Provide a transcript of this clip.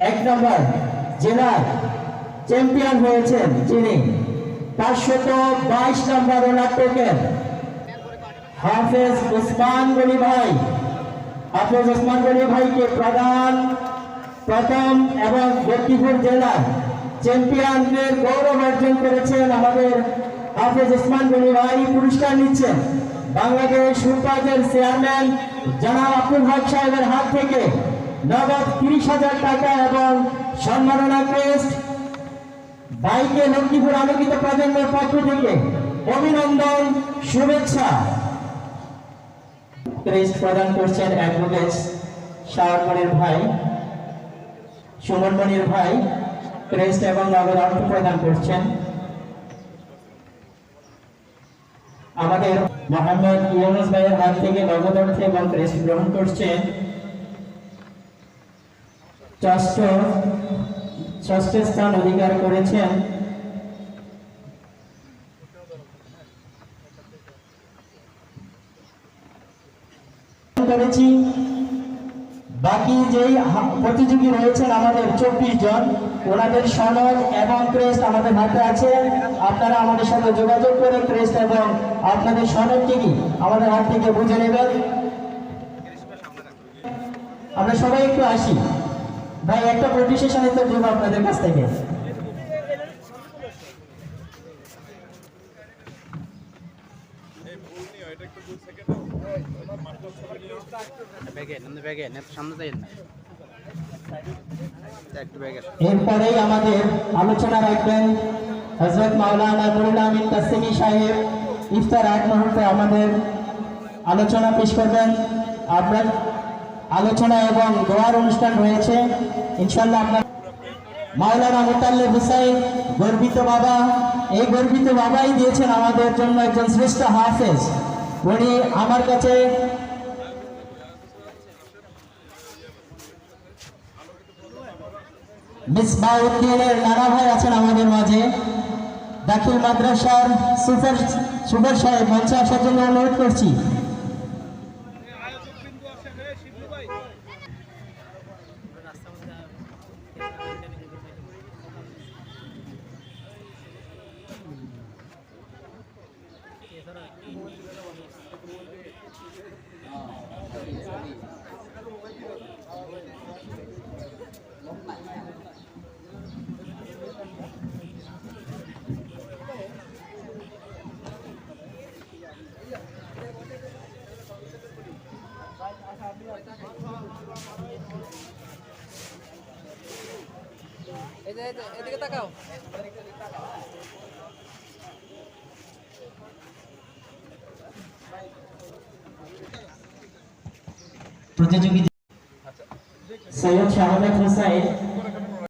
এক নম্বর জেলার চ্যাম্পিয়ন হয়েছেন যিনি পাঁচশত বাইশ নম্বর ওনার টোকেন হাফেজ ওসমান গনি ভাই। হাফেজ ওসমান গনি ভাইকে প্রধান, প্রথম এবং লক্ষ্মীপুর জেলার চ্যাম্পিয়নদের গৌরব অর্জন করেছেন আমাদের হাফেজ ওসমান গনি ভাই। পুরস্কার নিচ্ছেন বাংলাদেশ সুপারের চেয়ারম্যান জনাব আব্দুল হক সাহেবের হাত থেকে। নগদ তিরিশ হাজার টাকা এবং সম্মাননা ক্রেস্ট বাইকে লক্ষ্মীপুর আলোকিত প্রজন্মের পক্ষ থেকে অভিনন্দন, শুভেচ্ছা। ক্রেস্ট প্রদান করছেন অ্যাডভোকেট শাহরমণির ভাই, সুমনমণির ভাই। ক্রেস্ট এবং নগদ অর্থ প্রদান করছেন। আমাদের মোহাম্মদ ইউনুস ভাইয়ের হাত থেকে নগদ অর্থ এবং ক্রেস্ট গ্রহণ করছেন। ষষ্ঠ ষষ্ঠ স্থান অধিকার করেছেন। করেছি। বাকি যেই প্রতিযোগী রয়েছেন আমাদের চব্বিশ জন, ওনাদের সনদ এবং ক্রেস্ট আমাদের হাতে আছে। আপনারা আমাদের সাথে যোগাযোগ করে ক্রেস্ট এবং আপনাদের সনদটি কি আমাদের হাত থেকে বুঝে নেবেন। আমরা সবাই একটু আসি। ভাই, একটা প্রতিশেষণে তো দেবো আপনাদের কাছ থেকে। এরপরেই আমাদের আলোচনা রাখবেন হজরত মাওলানা নুরুল আমিন কাসিমি সাহেব ইফতার এক মুহূর্তে আমাদের আলোচনা পেশ করবেন। আপনার আলোচনা এবং দোয়ার অনুষ্ঠান রয়েছে। ইনশাল্লাহ আপনার মাওলানা মুতাল্লে হুসাইন, গর্বিত বাবা, এই গর্বিত বাবাই দিয়েছেন আমাদের জন্য একজন শ্রেষ্ঠ হাফেজ। উনি আমার কাছে মিসবাউদ্দিনের নানা ভাই আছেন আমাদের মাঝে। দাখিল মাদ্রাসার সুপার সুপার সাহেব মঞ্চে আসার জন্য অনুরোধ করছি। এই যে এদিকে তাকাও প্রতিযোগী সৈয়দ শাহাদাত হোসাইন